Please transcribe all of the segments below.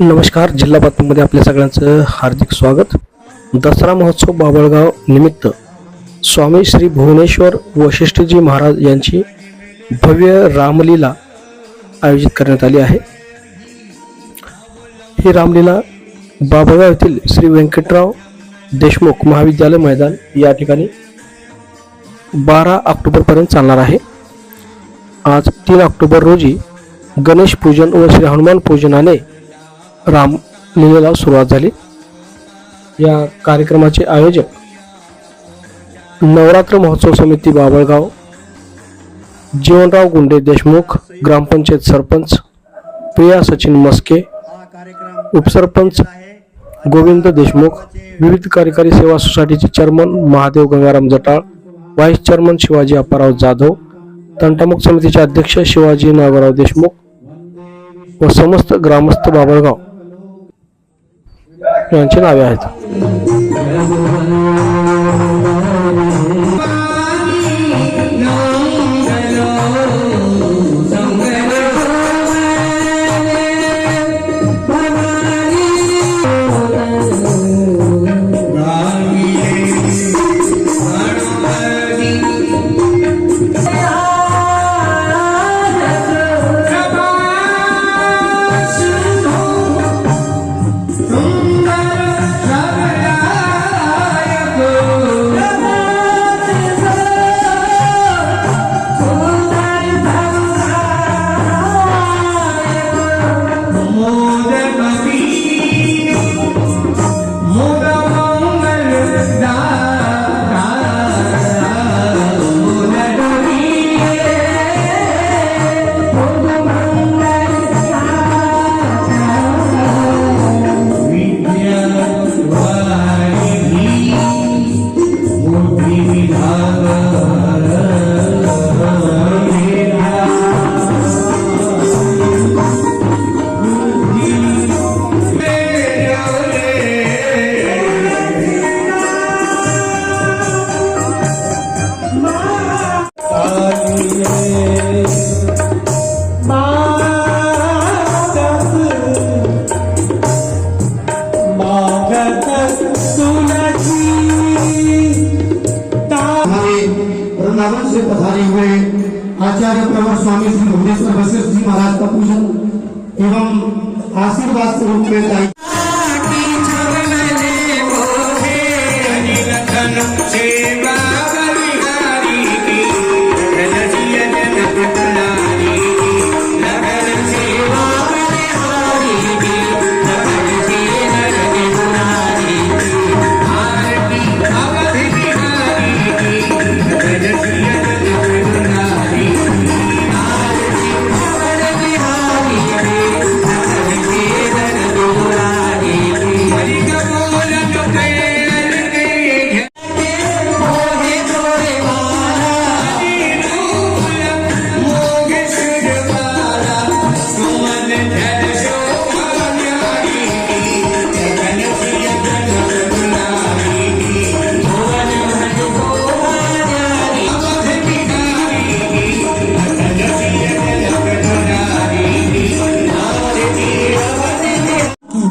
नमस्कार जिल्हा बातमीमध्ये आपल्या सगळ्यांचं हार्दिक स्वागत. दसरा महोत्सव बाबळगाव निमित्त. स्वामी श्री भुवनेश्वर वशिष्ठजी महाराज यांची भव्य रामलीला आयोजित करण्यात आली आहे. ही रामलीला बाबळगाव येथील श्री व्यंकटराव देशमुख महाविद्यालय मैदान या ठिकाणी बारा ऑक्टोबरपर्यंत चालणार आहे. आज तीन ऑक्टोबर रोजी गणेश पूजन व श्री हनुमान पूजनाने रामलीलेला सुरुवात झाली. या कार्यक्रमाचे आयोजक नवरात्र महोत्सव समिती बाबळगाव जीवनराव गुंडे देशमुख ग्रामपंचायत सरपंच प्रिया सचिन मस्के उपसरपंच गोविंद देशमुख विविध कार्यकारी सेवा सोसायटीचे chairman Mahadev Gangaram Jatal vice chairman Shivaji Apparao Jadhav तंटामुख समितीचे अध्यक्ष शिवाजी नागोराव देशमुख व समस्त ग्रामस्थ बाबळगाव. यांची नावे आहेत. वृंदावन से पधारे हुए आचार्य प्रवर स्वामी श्री भुवनेश्वर वशिष्ठ जी महाराज का पूजन एवं आशीर्वाद स्वरूप में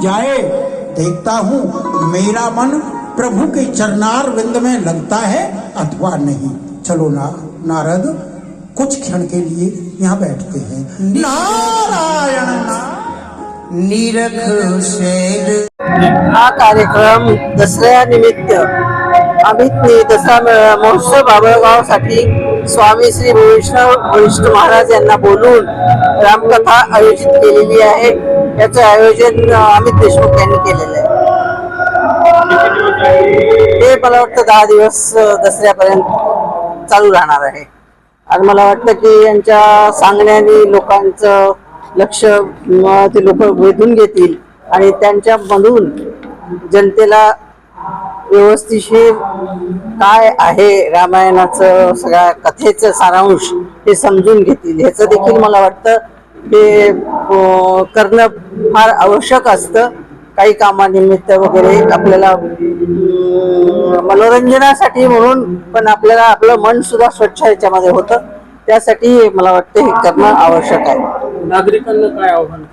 जाए, देखता हूँ, मेरा मन प्रभु के चरनार विंद में लगता है, अथवा नहीं। चलो ना, नारद, कुछ क्षण के लिए यहाँ बैठते हैं। नारायण निरख हा कार्यक्रम दसऱ्यानिमित्त आम्ही दसरा मेळा- महोत्सव बाबळगावसाठी स्वामी श्री वैष्णव वरिष्ठ महाराज यांना बोलून रामकथा आयोजित केलेली आहे. याचं आयोजन अमित देशमुख यांनी केलेलं आहे. ते मला वाटतं दहा दिवस दसऱ्यापर्यंत चालू राहणार आहे. आणि मला वाटतं की यांच्या सांगण्याने लोकांचं लक्ष ते लोक वेधून घेतील आणि त्यांच्यामधून जनतेला व्यवस्थिशीर काय आहे रामायणाचं सगळ्या कथेचं सारांश हे समजून घेतील. ह्याचं देखील मला वाटतं ते करणं फार आवश्यक असतं. काही कामानिमित्त वगैरे आपल्याला मनोरंजनासाठी म्हणून पण आपल्याला आपलं मन सुद्धा स्वच्छ ह्याच्यामध्ये होतं. त्यासाठी मला वाटतं हे करणं आवश्यक आहे. नागरिकांना काय आव्हान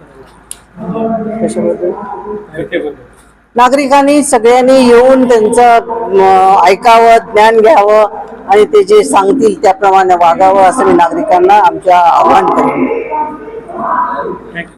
नागरिकांनी. सगळ्यांनी येऊन त्यांचं ऐकावं ज्ञान घ्यावं आणि ते जे सांगतील त्याप्रमाणे वागावं असं मी नागरिकांना आमच्या आव्हान करेन.